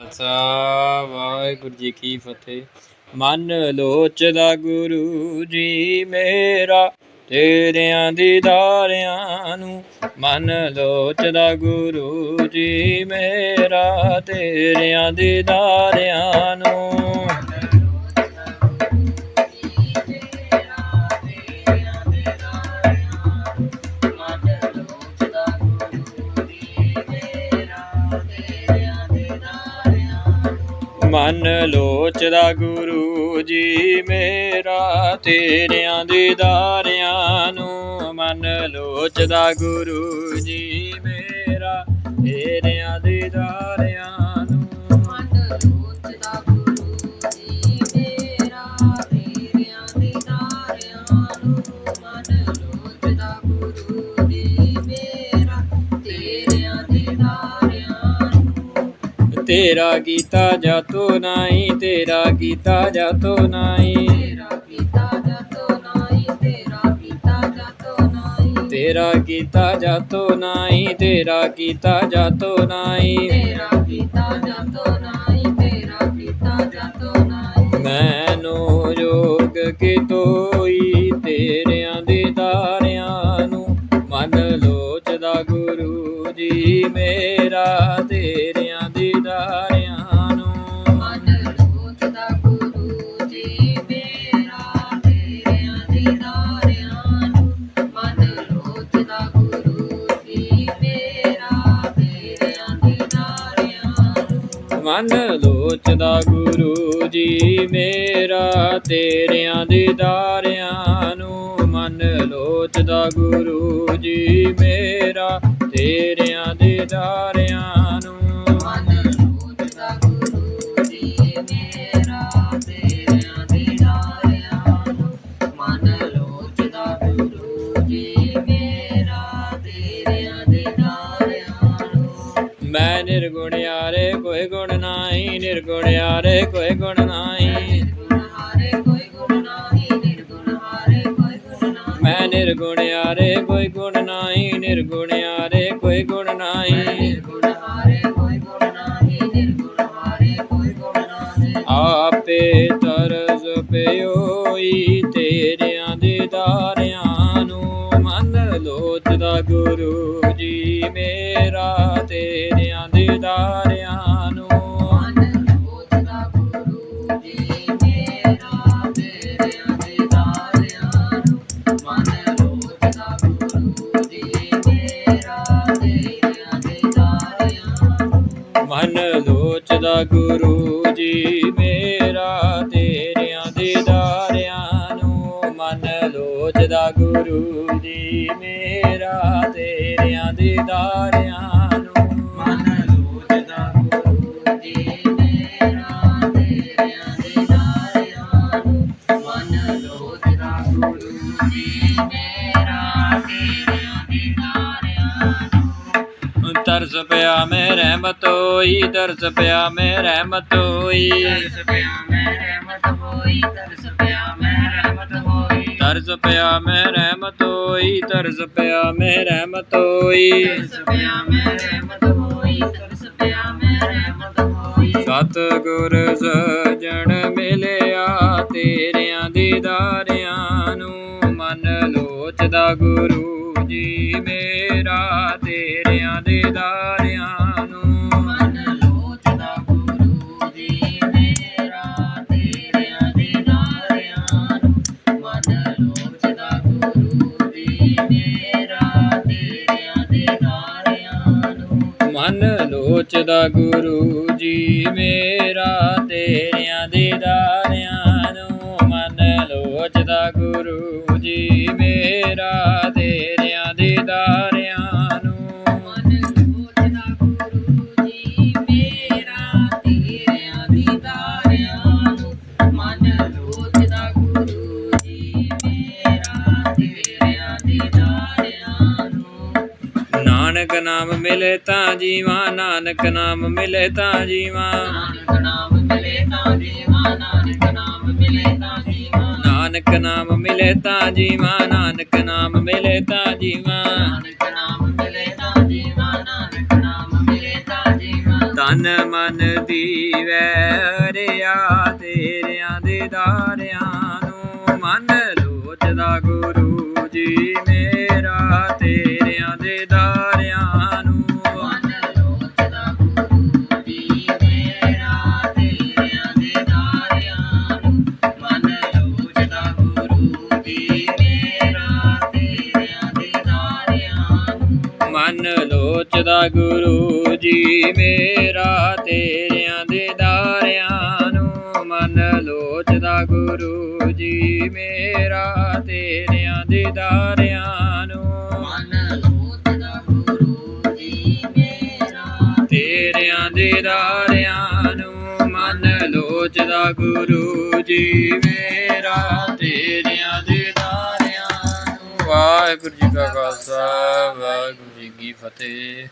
ਖਾਲਸਾ, ਵਾਹਿਗੁਰੂ ਜੀ ਕੀ ਫਤਿਹ। ਮਨ ਲੋਚਦਾ ਗੁਰੂ ਜੀ ਮੇਰਾ, ਤੇਰਿਆਂ ਦੀਦਾਰਿਆਂ ਨੂੰ। ਮਨ ਲੋਚਦਾ ਗੁਰੂ ਜੀ ਮੇਰਾ, ਤੇਰਿਆਂ ਦੀਦਾਰਿਆਂ ਨੂੰ। ਮਨ ਲੋਚਦਾ ਗੁਰੂ ਜੀ ਮੇਰਾ, ਤੇਰਿਆਂ ਦੀਦਾਰਿਆਂ ਨੂੰ ਮਨ ਲੋਚਦਾ ਗੁਰੂ ਜੀ ਮੇਰਾ, ਤੇਰਿਆਂ ਦੀਦਾਰਿਆਂ ਨੂੰ ਤੇਰਾ ਕੀਤਾ ਜਾਤੋ ਨਾਹੀ। ਤੇਰਾ ਕੀਤਾ ਜਾਤੋ ਨਾਹੀ ਤੇਰਾ ਕੀਤਾ ਜਾਤੋ ਨਾਹੀ। ਤੇਰਾ ਕੀਤਾ ਜਾਤੋ ਨਾਹੀ ਮੈਨੂੰ ਜੋਗ ਕੀ ਤੋਈ ਮਨ ਲੋਚਦਾ ਗੁਰੂ ਜੀ, ਮੇਰਾ ਤੇਰਿਆਂ ਦੀਦਾਰਿਆਂ ਨੂੰ ਮਨ ਲੋਚਦਾ ਗੁਰੂ ਜੀ, ਮੇਰਾ ਤੇਰਿਆਂ ਦੀਦਾਰਿਆਂ ਨੂੰ ਮਨ ਲੋਚਦਾ ਮੈਂ ਨਿਰਗੁਣ ਕੋਈ ਗੁਣ ਨਾਹੀ, ਨਿਰਗੁਣ ਯਾਰੇ ਕੋਈ ਗੁਣ ਨਾਹੀ। ਮੈਂ ਨਿਰਗੁਣ ਯਾਰੇ ਕੋਈ ਗੁਣ ਨਾਹੀ, ਨਿਰਗੁਣ ਯਾਰੇ ਕੋਈ ਗੁਣ ਨਾਹੀ। ਆਪੇ ਤਰਸ ਪਿਓਈ ਤੇਰਿਆਂ ਦੀਦਾਰਿਆਂ ਨੂੰ। ਮਨ ਲੋਚਦਾ ਗੁਰੂ ਜੀ ਮੇਰਾ, ਤੇਰਿਆਂ ਦੀਦਾਰਿਆਂ ਮਨ ਲੋਚਦਾ ਗੁਰੂ ਜੀ ਮੇਰਾ, ਤੇਰਿਆਂ ਦੀਦਾਰਿਆਂ ਨੂੰ ਮਨ ਲੋਚਦਾ ਗੁਰੂ ਜੀ ਮੇਰਾ, ਤੇਰਿਆਂ ਦੀਦਾਰਿਆਂ ਨੂੰ ਮਨ ਲੋਚਦਾ ਗੁਰੂ ਜੀ ਮੇਰਾ, ਤੇਰਿਆਂ ਦੀਦਾਰਿਆਂ ਨੂੰ ਗੁਰੂ ਜੀ ਮੇਰਾ ਤੇਰਿਆਂ ਤਰਸ ਪਿਆ ਮੈਂ ਰਹਿਮਤ ਹੋਈ ਤਰਸ ਪਿਆ ਮੈਂ ਰਹਿਮਤ ਹੋਈ। ਤਰਸ ਪਿਆ ਮੈਂ ਰਹਿਮਤ ਹੋਈ ਤਰਸ ਪਿਆ ਮੈਂ ਰਹਿਮਤ ਹੋਈ। ਸਤ ਗੁਰ ਸਜਣ ਮਿਲਿਆ ਤੇਰਿਆਂ ਦੀਦਾਰਿਆਂ ਨੂੰ ਮਨ ਲੋਚਦਾ ਗੁਰੂ ਜੀ ਮੇਰਾ ਤੇਰਿਆਂ ਦੇ ਨੂੰ। ਮਨ ਲੋਚਦਾ ਦੇ ਗੁਰੂ ਜੀ ਮੇਰਾ ਤੇਰਿਆਂ ਗੁਰੂ ਜੀ ਮੇਰਾ ਤੇਰਿਆਂ ਦੇ ਦਾਰਿਆਂ ਨਾਨਕ ਨਾਮ ਮਿਲੇ ਤਾਂ ਜੀਵਾ ਨਾਨਕ ਨਾਮ ਮਿਲੇ ਤਾਂ ਜੀਵਾ। ਨਾਨਕ ਨਾਮ ਮਿਲੇ ਤਾਂ ਜੀਵਾ ਨਾਨਕ ਨਾਮ ਮਿਲੇ ਤਾਂ ਜੀਵਾ। ਨਾਨਕ ਨਾਮ ਮਿਲੇ ਤਾਂ ਜੀਵਾ ਨਾਨਕ ਨਾਮ ਮਿਲੇ ਤਾਂ ਜੀਵਾ। ਨਾਨਕ ਨਾਮ ਮਿਲੇ ਤਾਂ ਜੀਵਾ ਨਾਨਕ ਨਾਮ ਮਿਲੇ ਤਾਂ ਜੀਵਾ। ਧਨ ਮਨ ਦੀਵੈ ਰਿਆ ਮਨ ਲੋਚਦਾ ਗੁਰੂ ਜੀ ਮੇਰਾ, ਤੇਰਿਆਂ ਦੇ ਦਾਰਿਆਂ ਨੂੰ ਮਨ ਲੋਚਦਾ ਗੁਰੂ ਜੀ ਮੇਰਾ, ਤੇਰਿਆਂ ਦੇ ਦਾਰਿਆਂ ਨੂੰ ਮਨ ਲੋਚਦਾ ਗੁਰੂ ਜੀ ਮੇਰਾ, ਤੇਰਿਆਂ ਦੇ ਦਾਰਿਆਂ ਨੂੰ ਮਨ ਲੋਚਦਾ ਗੁਰੂ ਜੀ ਮੇਰਾ, ਤੇਰਿਆਂ ਦੇ ਦਾਰਿਆਂ ਨੂੰ। ਵਾਹਿਗੁਰੂ ਜੀ ਕਾ ਖਾਲਸਾ, ਵਾਹਿਗੁਰੂ ਜੀ ਕੀ ਫਤਿਹ।